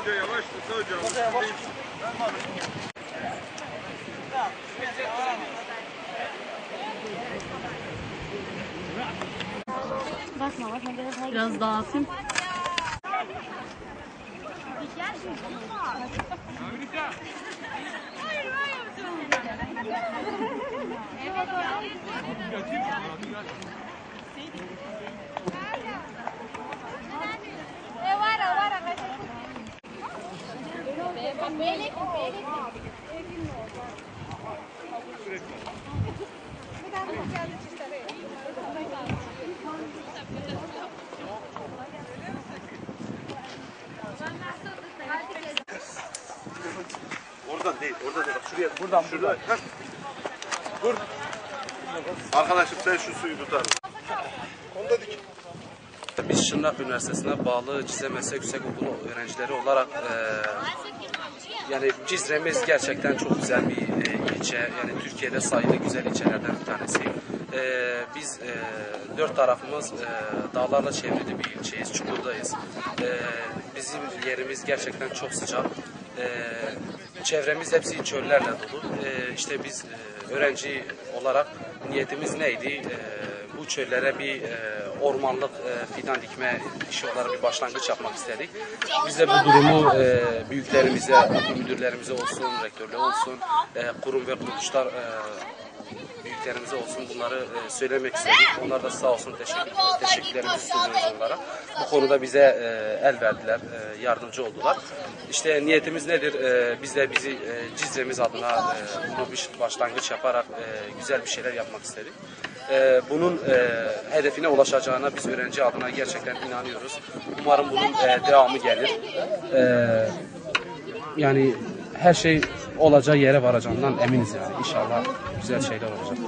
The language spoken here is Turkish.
Hoca yavaş tut hocam. Bakma bakma biraz daha Biraz dağıtayım. Oradan değil, oradan değil. Şuraya, buradan, şurada. Heh. Dur. Arkadaşım sen şu suyu tutar. Onda dik. Biz Şırnak Üniversitesi'ne bağlı Cizre Meslek Yüksek Okulu öğrencileri olarak e, yani Cizre'miz gerçekten çok güzel bir e, ilçe. Yani Türkiye'de sayılı güzel ilçelerden bir tanesi. E, biz e, dört tarafımız e, dağlarla çevrili bir ilçeyiz. Çukur'dayız. E, bizim yerimiz gerçekten çok sıcak. E, çevremiz hepsi çöllerle dolu. E, işte biz e, öğrenci olarak niyetimiz neydi? E, bu çöllere bir e, ormanlık e, fidan dikme işi olarak bir başlangıç yapmak istedik. Biz de bu durumu e, büyüklerimize, müdürlerimize olsun, rektörler olsun, kurum ve kuruluşlar büyüklerimize olsun bunları e, söylemek istedik. Onlar da sağ olsun teşekkür, teşekkürlerimizi sunuyoruz onlara. Bu konuda bize e, el verdiler, e, yardımcı oldular. İşte niyetimiz nedir? Biz de bizi Cizre'miz adına bunu bir başlangıç yaparak güzel bir şeyler yapmak istedik. Bunun hedefine ulaşacağına biz öğrenci adına gerçekten inanıyoruz. Umarım bunun devamı gelir. Yani her şey olacağı yere varacağından eminiz yani. İnşallah güzel şeyler olacak.